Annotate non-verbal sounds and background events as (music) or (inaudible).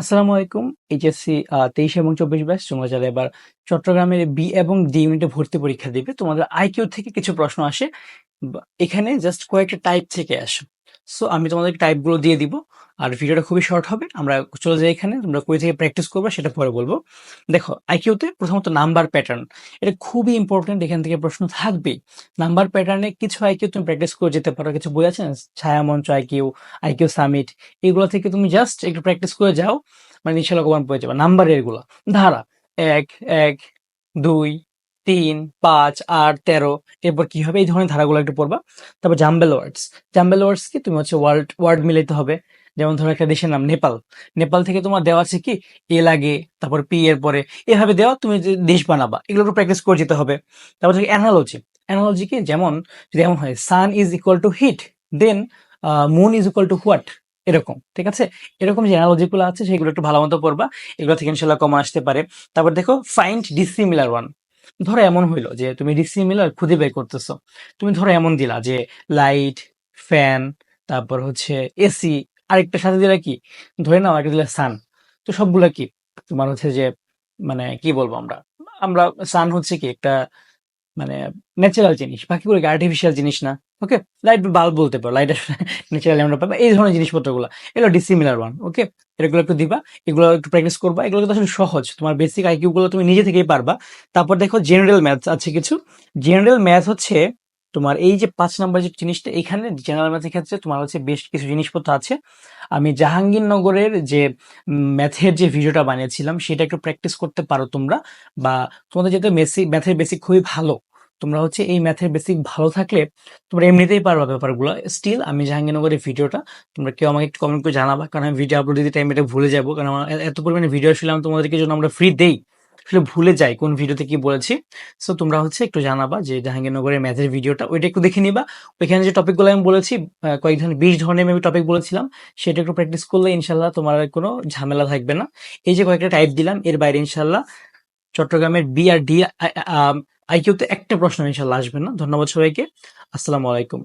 আসসালামু আলাইকুম, এইচএসসি তেইশ এবং চব্বিশ ব্যাচ, তোমরা যারা এবার চট্টগ্রামের বি এবং ডি ইউনিটে ভর্তি পরীক্ষা দিবে, তোমাদের আইকিউ থেকে কিছু প্রশ্ন আসে। এখানে জাস্ট কয়েকটা টাইপ থেকে আসে। সো আমি তোমাদেরকে টাইপগুলো দিয়ে দিব। আর ভিডিওটা খুবই শর্ট হবে। আমরা চলে যাই এখানে। তোমরা কই থেকে প্র্যাকটিস করবে সেটা পরে বলব। দেখো আইকিউতে প্রথমত নাম্বার প্যাটার্ন এটা খুবই ইম্পর্টেন্ট এখান থেকে প্রশ্ন থাকবেই। নাম্বার প্যাটার্নে কিছু আইকিউ তুমি প্র্যাকটিস করে যেতে পারো। কিছু বই আছে ছায়া মঞ্চ আইকিউ আইকিউ সামিট এগুলো থেকে তুমি জাস্ট একটু প্র্যাকটিস করে যাও। মানে ইনশাল্লাহ কমান পেয়ে যাবে। নাম্বার এগুলো ধারা। এক এক, দুই তিন, পাঁচ, আট, তেরো। এরপর কি হবে? এই ধরনের ধারাগুলো একটু পড়বা। তারপর জাম্বেল ওয়ার্ডস জাম্বেল ওয়ার্ডস কি? তুমি হচ্ছে ওয়ার্ড ওয়ার্ড মিলাইতে হবে। যেমন ধরো একটা দেশের নাম, নেপাল। নেপাল থেকে তোমার দেওয়া আছে কি? এ লাগে, তারপর পি এর পরে। এভাবে দেওয়া তুমি যে দেশ বানাবা এগুলো একটু প্র্যাকটিস করে যেতে হবে। তারপর অ্যানালজি অ্যানালজি কি? যেমন যদি এমন হয় sun is equal to heat then moon is equal to what এরকম, ঠিক আছে? এরকম যে অ্যানালজি গুলো আছে, সেগুলো একটু ভালো মতো পড়বা। এগুলো থেকে ইনশাল্লাহ কমা আসতে পারে। তারপর দেখো ফাইন্ড ডিসিমিলার ওয়ান ধরো এমন হইল যে তুমি ডিসিমিলার খুঁজে বের করতেছো। তুমি ধরো এমন দিলা যে লাইট ফ্যান তারপর হচ্ছে এসি আরেকটা সাথে দিলা কি? ধরে নাও আরেকটা দিলা সান তো সবগুলা কি? তোমার হচ্ছে যে মানে কি বলব আমরা? আমরা সান হচ্ছে কি একটা মানে ন্যাচারাল জিনিস, বাকিগুলো আর্টিফিশিয়াল জিনিস না? ওকে লাইট বাল্ব বলতে পারো লাইট ন্যাচারালি (laughs) আমরা পাবো, এই ধরনের জিনিসপত্রগুলো। এগুলো ডিসিমিলার ওয়ান ওকে এগুলো একটু দিবা, এগুলো একটু প্র্যাকটিস করবা, এগুলো কিন্তু আসলে সহজ। তোমার বেসিক আইকিউ গুলো তুমি নিজে থেকেই পারবা। তারপর দেখো জেনারেল ম্যাথস আছে কিছু। জেনারেল ম্যাথ হচ্ছে তোমার এই যে পাঁচ নম্বর যে জিনিসটা, এখানে জেনারেল ম্যাথের ক্ষেত্রে তোমার হচ্ছে বেশ কিছু জিনিসপত্র আছে। আমি জাহাঙ্গীরনগরের যে ম্যাথের যে ভিডিওটা বানিয়েছিলাম, সেটা একটু প্র্যাকটিস করতে পারো তোমরা। বা তোমাদের যেহেতু মেসি ম্যাথের বেসিক খুবই ভালো, তোমরা হচ্ছে এই ম্যাথের বেসিক ভালো থাকলে তোমরা এমনিতেই পারবা ব্যাপারগুলো। স্টিল আমি জাহাঙ্গীরনগরের ভিডিওটা তোমরা কেউ আমাকে একটু কমেন্ট করে জানাবা, কারণ আমি ভিডিও আপলোড দিতে টাইম এটা ভুলে যাব, কারণ আমার এত পরিমাণে ভিডিও আসলে তোমাদেরকে জন্য আমরা ফ্রি দেই। আসলে ভুলে যাই কোন ভিডিওতে কি বলেছি। সো তোমরা হচ্ছে একটু জানাবা যে জাহাঙ্গীরনগরের ম্যাথের ভিডিওটা ওইটা একটু দেখে নিবা। ওইখানে যে টপিকগুলো আমি বলেছি কয়েক ধরনের বিশ ধরনের আমি টপিক বলেছিলাম, সেটা একটু প্র্যাকটিস করলে ইনশাল্লাহ তোমার কোনো ঝামেলা থাকবে না। এই যে কয়েকটা টাইপ দিলাম, এর বাইরে ইনশাল্লাহ চট্টগ্রামের বি আর ডি আইকিউতে একটা প্রশ্ন ইনশাল্লাহ আসবে না। ধন্যবাদ সবাইকে। আসসালামু আলাইকুম।